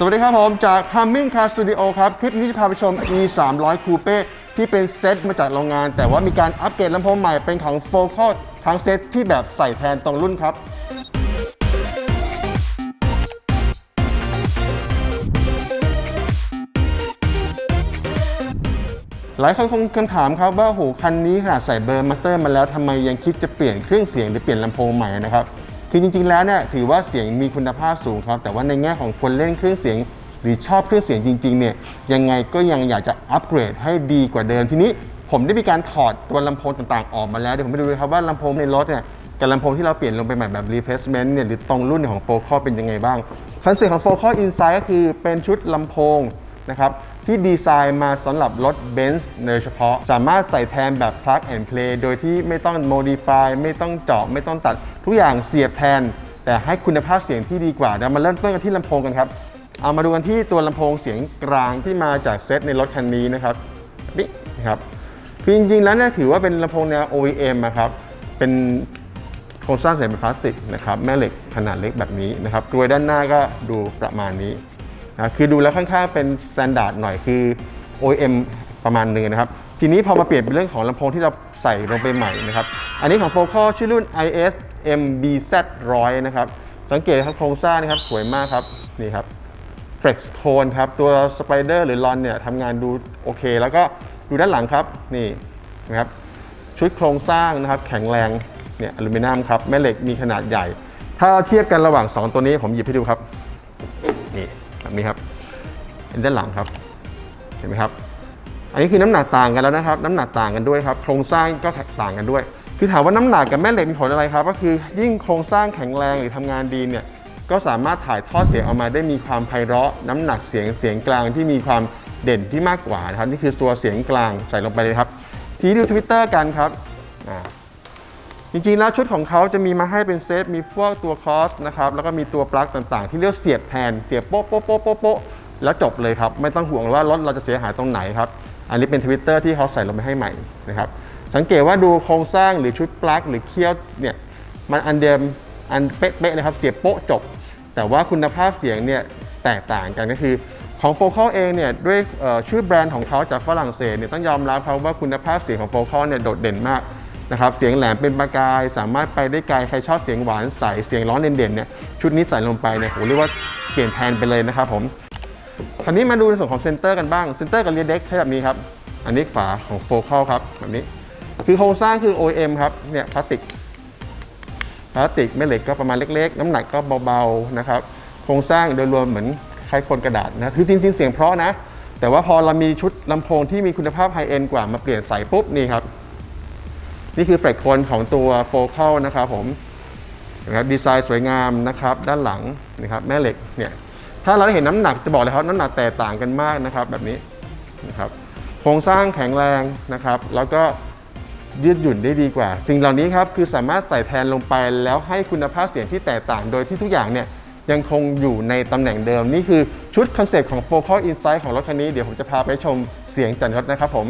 สวัสดีครับผมจาก Humming Car Studio ครับ คลิปนี้จะพาไปชม e 3 0 0 Coupe ที่เป็นเซตมาจากโรงงาน แต่ว่ามีการอัปเกรดลำโพงใหม่เป็นของ Focal ทั้งเซตที่แบบใส่แทนตรงรุ่นครับหลายคนคงคำถามครับว่าโหคันนี้ขนาดใส่เบอร์มาสเตอร์มาแล้วทำไมยังคิดจะเปลี่ยนเครื่องเสียงหรือเปลี่ยนลำโพงใหม่นะครับ คือจริงๆแล้วเนี่ยถือว่าเสียงมีคุณภาพสูงครับ แต่ว่าในแง่ของคนเล่นเครื่องเสียง หรือชอบเครื่องเสียงจริงๆเนี่ยยังไงก็ยังอยากจะอัปเกรดให้ดีกว่าเดิมทีนี้ผมได้มีการถอดตัวลำโพงต่างๆ ออกมาแล้วเดี๋ยวผมไปดูเลยครับว่าลำโพงในรถเนี่ยกับลำโพงที่เราเปลี่ยนลงไปใหม่แบบ replacement เนี่ยหรือตรงรุ่นของ Focal เป็นยังไงบ้างคอนเซ็ปต์ของ Focal Insight ก็คือเป็นชุดลำโพงนะครับ ที่ดีไซน์มาสำหรับรถ Benz โดยเฉพาะ สามารถใส่แทนแบบ plug and play โดยที่ไม่ต้อง modify ไม่ต้องเจาะไม่ต้องตัด ทุกอย่างเสียบแทน แต่ให้คุณภาพเสียงที่ดีกว่าเดี๋ยวมาเริ่มต้นกันที่ลำโพงกันครับเอามาดูกันที่ตัวลำโพงเสียงกลางที่มาจากเซตในรถคันนี้นะครับนี่นะครับคือจริงๆแล้วเนี่ยถือว่าเป็นลำโพงแนว OEM นะครับเป็นโครงสร้างเสียงเป็นพลาสติกนะครับแม่เหล็กขนาดเล็กแบบนี้นะครับกรวยด้านหน้าก็ดูประมาณนี้ นะคือดูแล้วค่อนข้างเป็นสแตนดาร์ดหน่อยคือ OEM ประมาณนึงนะครับ ทีนี้พอมาเปลี่ยนเป็นเรื่องของลำโพงที่เราใส่ลงไปใหม่นะครับ อันนี้ของ Focal ชื่อรุ่น IS MBZ 100นะครับ สังเกตครับโครงสร้างนะครับสวยมากครับ นี่ครับ Flex Cone ครับ ตัว Spider หรือ Lon เนี่ยทำงานดูโอเค แล้วก็ดูด้านหลังครับ นี่นะครับชุดโครงสร้างนะครับ แข็งแรงเนี่ยอลูมิเนียมครับ แม่เหล็กมีขนาดใหญ่ ถ้าเทียบกันระหว่าง 2 ตัวนี้ผมหยิบให้ดูครับ แบบนี้ครับเป็นด้านหลังครับ เห็นไหมครับ อันนี้คือน้ำหนักต่างกันแล้วนะครับ น้ำหนักต่างกันด้วยครับ โครงสร้างก็ต่างกันด้วย คือถามว่าน้ำหนักกับแม่เหล็กมีผลอะไรครับ ก็คือยิ่งโครงสร้างแข็งแรงหรือทำงานดีเนี่ย ก็สามารถถ่ายทอดเสียงออกมาได้มีความไพเราะ น้ำหนักเสียงเสียงกลางที่มีความเด่นที่มากกว่านะครับ นี่คือตัวเสียงกลางใส่ลงไปเลยครับ ทีดูทวิตเตอร์กันครับอ่า จริงๆแล้วชุดของเขาจะมีมาให้เป็นเซตมีพวกตัวคอสนะครับแล้วก็มีตัวปลั๊กต่างๆ ที่เรียกเสียบแทนเสียบโป๊ะโป๊ะโป๊ะโป๊ะแล้วจบเลยครับ ไม่ต้องห่วงว่ารถเราจะเสียหายตรงไหนครับ อันนี้เป็นทวิตเตอร์ที่เขาใส่ลงไปให้ใหม่นะครับสังเกตว่าดูโครงสร้างหรือชุดปลั๊กหรือเคี้ยวเนี่ยมันอันเดิมอันเป๊ะๆเลยครับเสียบโป๊ะจบ แต่ว่าคุณภาพเสียงเนี่ยแตกต่างกันก็คือของ Focal เองเนี่ยด้วยชื่อแบรนด์ของเขาจากฝรั่งเศสเนี่ยต้องยอมรับครับว่าคุณภาพเสียงของ Focal เนี่ยโดดเด่นมาก นะครับเสียงแหลมเป็นประกาย สามารถไปได้ไกลใครชอบเสียงหวานใสเสียงร้องเด่นๆเนี่ยชุดนี้ใส่ลงไปเนี่ยโหเรียกว่าเปลี่ยนแทนไปเลยนะครับผมคราวนี้มาดูในส่วนของเซนเตอร์กันบ้างเซนเตอร์กับเรียเด็กใช้แบบนี้ครับอันนี้ฝาของ Focal ครับแบบนี้ คือโครงสร้างคือ OEM ครับเนี่ยพลาสติกพลาสติกแม่เหล็กก็ประมาณเล็ก ๆ น้ำหนักก็เบาๆนะครับโครงสร้างโดยรวมเหมือนคล้ายคนกระดาษนะคือจริงๆเสียงเพราะนะ แต่ว่าพอเรามีชุดลำโพงที่มีคุณภาพไฮเอ็นกว่ามาเปลี่ยนใส่ปุ๊บนี่ครับ นี่คือแฟลกโคนของตัวโฟกัลนะครับผมนะครับดีไซน์สวยงามนะครับ ด้านหลังนะครับแม่เหล็กเนี่ยถ้าเราได้เห็นน้ำหนักจะบอกเลยครับน้ำหนักแตกต่างกันมากนะครับ แบบนี้นะครับโครงสร้างแข็งแรงนะครับ แล้วก็ยืดหยุ่นได้ดีกว่า สิ่งเหล่านี้ครับคือสามารถใส่แทนลงไปแล้วให้คุณภาพเสียงที่แตกต่างโดยที่ทุกอย่างเนี่ยยังคงอยู่ในตำแหน่งเดิม นี่คือชุดคอนเซปต์ของ Focal Insight ของรถคันนี้ เดี๋ยวผมจะพาไปชมเสียงจันทดนะครับผม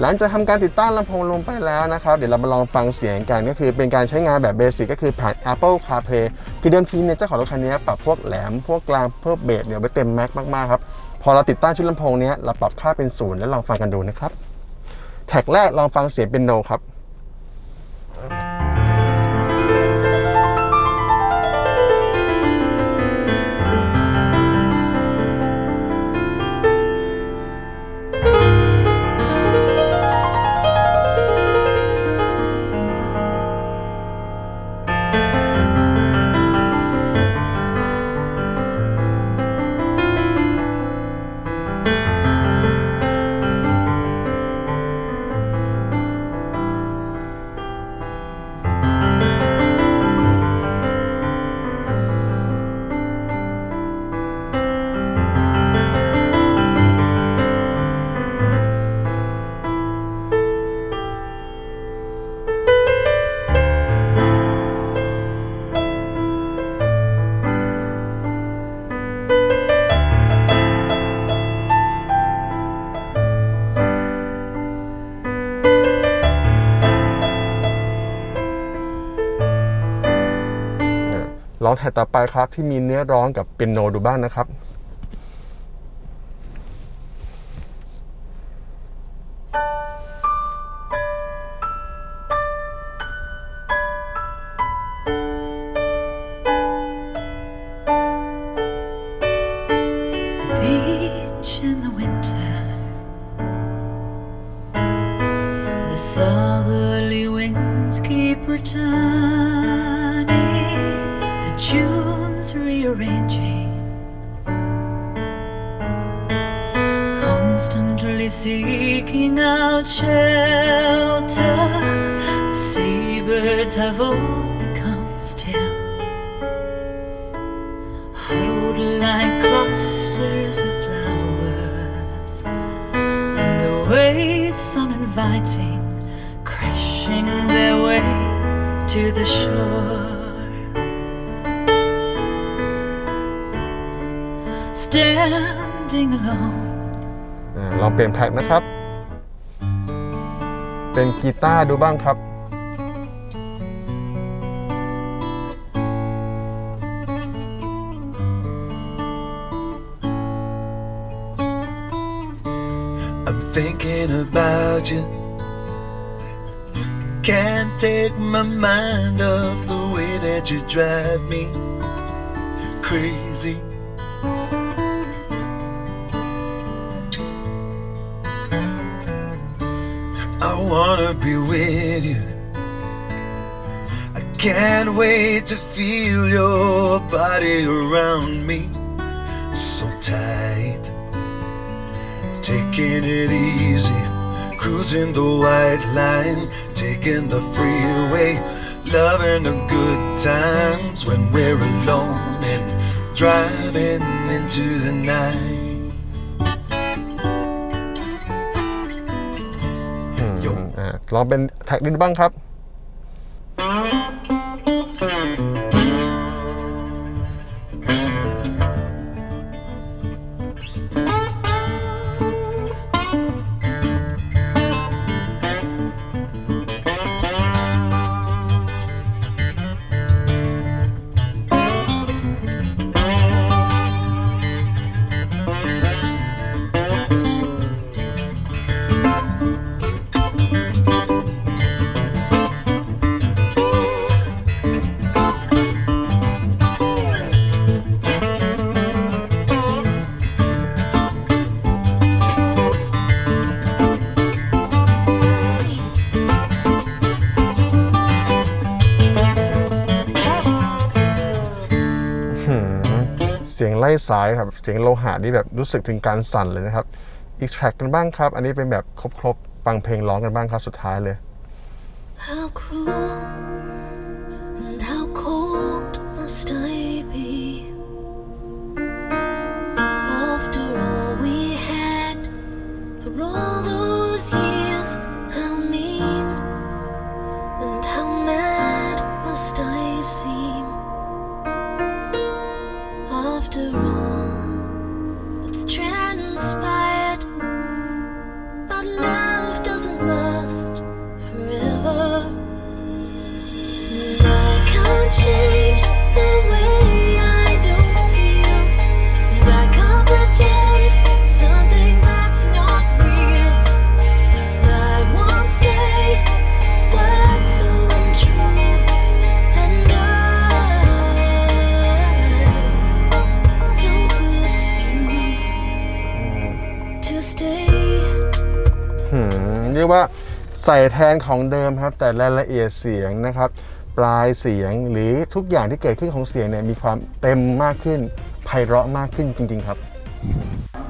หลังจากทำการติดตั้งลำโพงลงไปแล้วนะครับ เดี๋ยวเรามาลองฟังเสียงกันก็คือเป็นการใช้งานแบบเบสิกก็คือผ่าน Apple CarPlay คือเดิมทีเนี่ยเจ้าของรถคันนี้ปรับพวกแหลม พวกกลางพวกเบสเนี่ยไปเต็มแม็กมากๆครับ พอเราติดตั้งชุดลำโพงเนี้ยเราปรับค่าเป็นศูนย์แล้วลองฟังกันดูนะครับแท็กแรกลองฟังเสียงเป็นโนครับ ลองแท็กต่อไปครับที่มีเนื้อร้องกับเปียโนดูบ้างนะครับ constantly seeking out shelter. The seabirds have all become still huddled like clusters of flowers, and the waves uninviting, crashing their way to the shore. Standing alone. อ่าลองเปลี่ยนแท็กนะครับ เป็นกีตาร์ดูบ้างครับ I'm thinking about you. Can't take my mind off the way that you drive me crazy. Wanna be with you. I can't wait to feel your body around me. So tight. Taking it easy, cruising the white line, taking the freeway, loving the good times when we're alone and driving into the night. ลองเป็นแท็กนี้ดูบ้างครับ ล่สายครับเสียงโลหะนี่แบบรู้สึกถึงการสั่นเลยนะครับ อีกแทร็กกันบ้างครับ อันนี้เป็นแบบครบๆฟังเพลงร้องกันบ้างครับสุดท้ายเลย How cruel and how cold must I be? ยกว่าใส่แทนของเดิมครับ แต่รายละเอียดเสียงนะครับ ปลายเสียงหรือทุกอย่างที่เกิดขึ้นของเสียงเนี่ยมีความเต็มมากขึ้นไพเราะมากขึ้นจริง ๆ ครับ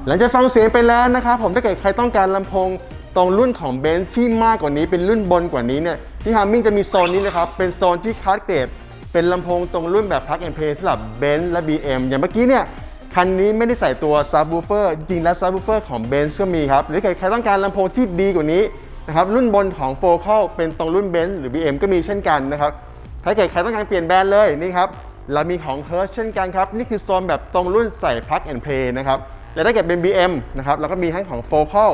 หลังจากฟังเสียงไปแล้วนะครับ ผมถ้าเกิดใครต้องการลำโพงตรงรุ่นของเบนซ์ที่มากกว่านี้เป็นรุ่นบนกว่านี้เนี่ยที่ฮาร์มิงจะมีโซนนี้นะครับ เป็นโซนที่คัดเกรดเป็นลำโพงตรงรุ่นแบบ plug and play สำหรับเบนซ์และ BM อย่างเมื่อกี้เนี่ยคันนี้ไม่ได้ใส่ตัวซับ w ูเฟอร์จริงแล้วซับ w ูเฟอร์ของเบนซ์ก็มีครับหรือใครต้องการลำโพงที่ดีกว่านี้ นะครับรุ่นบนของโฟล์ a เป็นตรงรุ่นเบนซ์หรือ BM ก็มีเช่นกันนะครับถ้าเกิดใครต้องการเปลี่ยนแบรนด์เลยนี่ครับเรามีของ h e r s เช่นกันครับนี่คือโซนแบบตรงรุ่นใส่ plug and play นะครับและถ้าเกิดเป็น BM นะครับเราก็มีทั้งของ Focal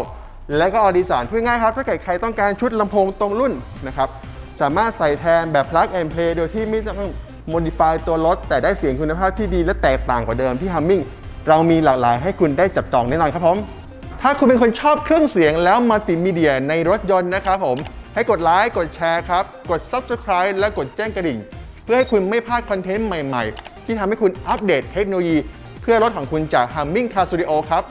และก็ Audison พูดง่ายครับถ้าเกิดใครต้องการชุดลำโพงตรงรุ่นนะครับสามารถใส่แทนแบบ plug and play โดยที่ไม่ต้อง modify ตัวรถ แต่ได้เสียงคุณภาพที่ดีและแตกต่างกว่าเดิมที่ Humming เรามีหลากหลายให้คุณได้จับจองแน่นอนครับผม ถ้าคุณเป็นคนชอบเครื่องเสียงแล้วมัลติมีเดียในรถยนต์นะครับผม ให้กดไลค์กดแชร์ครับ กด Subscribe และกดแจ้งกระดิ่ง เพื่อให้คุณไม่พลาดคอนเทนต์ใหม่ๆ ที่ทำให้คุณอัปเดตเทคโนโลยี เพื่อรถของคุณจาก Humming Car Studio ครับ